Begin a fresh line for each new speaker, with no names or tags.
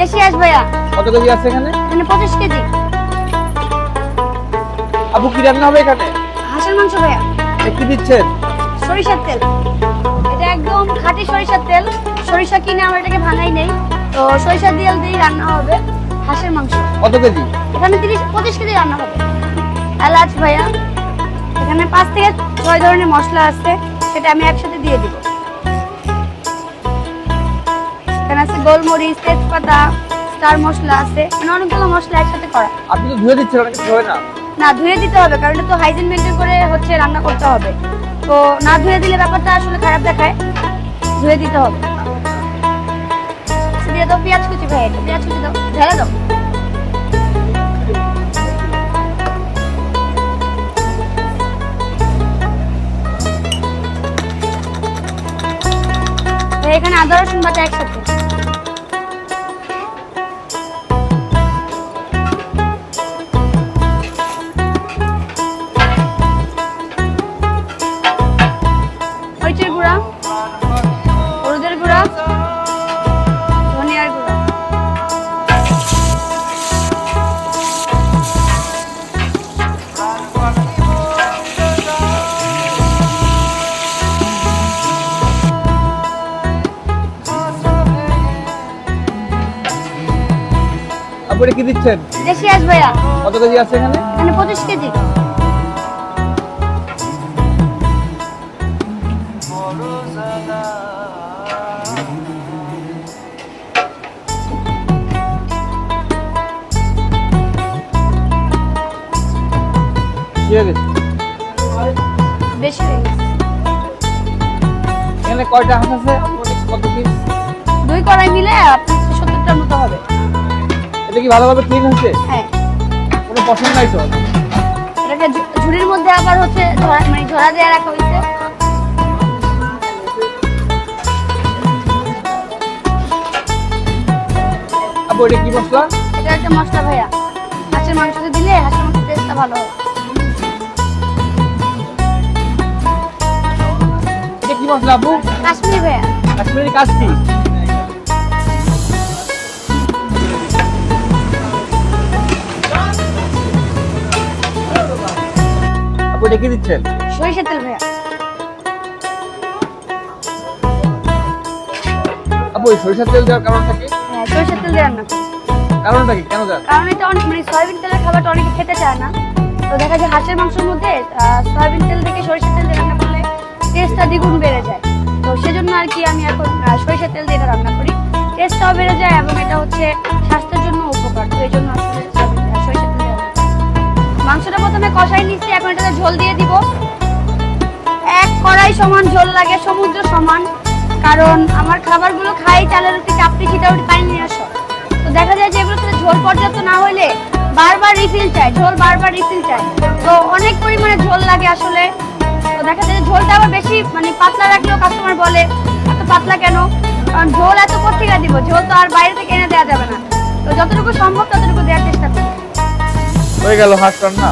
দেশি হাঁস ভাইয়া।
কত কেজি আছে এখানে?
এখানে পঁচিশ কেজি।
আপু কি রান্না হবে এখানে?
হাঁসের মাংস ভাইয়া।
কি দিচ্ছেন?
সরিষার তেল। এটা একদম খাঁটি সরিষার তেল। সরিষা কিনে আমরা এটাকে ভাঙাই নেই। তো সরিষার তেল দিয়ে রান্না হবে হাঁসের মাংস।
কত কেজি?
এখানে তিরিশ পঁচিশ কেজি রান্না হবে। এলাচ ভাইয়া। এখানে পাঁচ থেকে ছয় ধরনের মশলা আছে। সেটা আমি একসাথে দিয়ে দিব। এখানে আছে গোলমরিচ তেজপাতা স্টার মশলা আছে মানে অনেকগুলো মশলা একসাথে করা।
আপনি তো ধুয়ে দিচ্ছেন অনেক কিছু হবে না।
না ধুয়ে দিতে হবে কারণ এটা তো হাইজিন মেনটেন করে হচ্ছে রান্না করতে হবে। তো না ধুয়ে দিলে ব্যাপারটা আসলে খারাপ দেখায় ধুয়ে দিতে হবে। আচ্ছা, দিয়ে দাও পেঁয়াজ কুচি ভাই পেঁয়াজ কুচি দাও ঢেলে দাও। এখানে আদা রসুন বাটা একসাথে। মরিচের গুঁড়া হলুদের গুঁড়া ধনিয়ার গুঁড়া।
আপু এটা কি দিচ্ছেন?
দেশি হাঁস ভাইয়া।
কত কেজি আছে এখানে?
এখানে পঁচিশ কেজি।
হয়ে গেছে?
বেশি হয়ে গেছে।
এখানে কয়টা হাঁস আছে? কত পিস
দুই কড়াই মিলে আপনার সত্তরটার মতো হবে।
এটা কি ভালোভাবে ক্লিন হচ্ছে?
হ্যাঁ।
কোনো পছন্দ নাই তো?
এটাকে ঝুড়ির মধ্যে আবার হচ্ছে ধরা মানে রাখা হয়েছে।
আপু এটা কি মশলা?
এটা একটা মশলা ভাইয়া। হাঁসের মাংসতে দিলে হাঁসের মাংসের টেস্টটা ভালো হবে।
এটা কি মশলা আপু?
কাশ্মীরি ভাইয়া।
কাশ্মীরি কাজ কি আপু এটা কি দিচ্ছেন?
সরিষার তেল ভাইয়া।
আপু এই সরিষার তেল দেওয়ার কারণটা কি?
হ্যাঁ সরিষার তেল
কারণটা কি? কেন দেন?
কারণ এটা অনেক মানে সয়াবিন তেলের খাবারটা অনেকে খেতে চায় না। তো দেখা যায় হাঁসের মাংসের মধ্যে সয়াবিন তেল থেকে সরিষার তেল দিয়ে রান্না টেস্টটা দ্বিগুণ বেড়ে যায়। তো সেজন্য আর কি আমি এখন সরিষার তেল দিয়ে রান্না করি। টেস্টটাও বেড়ে যায় এবং এটা হচ্ছে স্বাস্থ্যের জন্য উপকার। তো এই জন্য। মাংসটা প্রথমে কষাই নিচ্ছি, এখন এটাতে ঝোল দিয়ে দিব। এক কড়াই সমান ঝোল লাগে, সমুদ্র সমান। কারণ আমার খাবারগুলো খাই, চালের রুটি চাপড়ি খিটাউটি পানি নিয়ে আসো। তো দেখা যায় যে এগুলোতে ঝোল পর্যাপ্ত না হলে বারবার রিফিল চাই, ঝোল বারবার রিফিল চাই। তো অনেক পরিমাণে ঝোল লাগে আসলে। দেখা যায় ঝোলটা আবার বেশি মানে পাতলা রাখলেও কাস্টমার বলে, এত পাতলা কেন? কারণ ঝোল এত কোথেকে দিব, ঝোল তো আর বাইরে থেকে এনে দেওয়া যাবে না। তো যতটুকু সম্ভব ততটুকু দেওয়ার চেষ্টা করি
হয়ে গেল হাঁস রান্না।